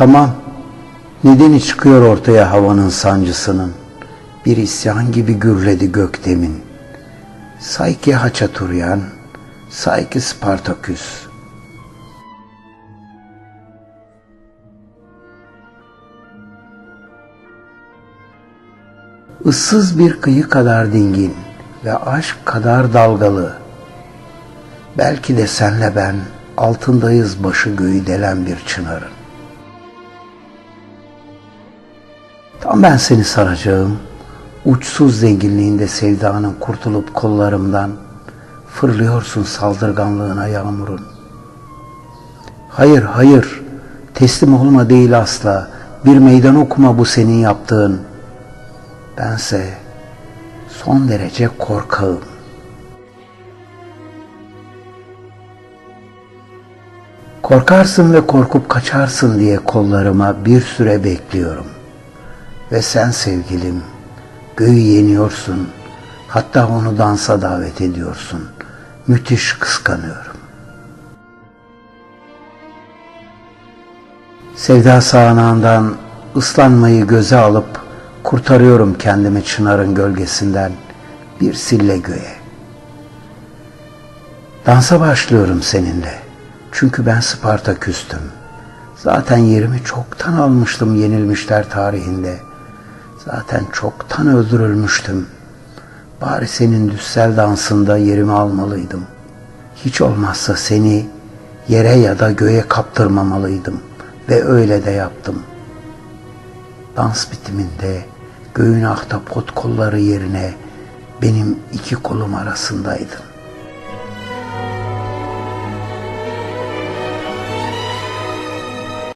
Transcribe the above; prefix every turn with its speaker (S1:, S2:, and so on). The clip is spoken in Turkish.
S1: Tamam. Nedeni çıkıyor ortaya havanın sancısının. Bir isyan gibi gürledi gökdemin. Sayki Haçaturyan, sayki Spartaküs. Issız bir kıyı kadar dingin ve aşk kadar dalgalı. Belki de senle ben altındayız başı göğü delen bir çınarın. Tam ben seni saracağım, uçsuz zenginliğinde sevdanın kurtulup kollarımdan fırlıyorsun saldırganlığına yağmurun. Hayır, hayır, teslim olma değil asla, bir meydan okuma bu senin yaptığın. Bense son derece korkağım. Korkarsın ve korkup kaçarsın diye kollarıma bir süre bekliyorum. Ve sen sevgilim, göğü yeniyorsun, hatta onu dansa davet ediyorsun. Müthiş kıskanıyorum. Sevda sağanağından ıslanmayı göze alıp kurtarıyorum kendimi çınarın gölgesinden bir sille göğe. Dansa başlıyorum seninle. Çünkü ben Spartaküstüm. Zaten yerimi çoktan almıştım yenilmişler tarihinde. Zaten çoktan öldürülmüştüm. Bari senin düssel dansında yerimi almalıydım. Hiç olmazsa seni yere ya da göğe kaptırmamalıydım. Ve öyle de yaptım. Dans bitiminde göğün ahtapot kolları yerine benim iki kolum arasındaydın.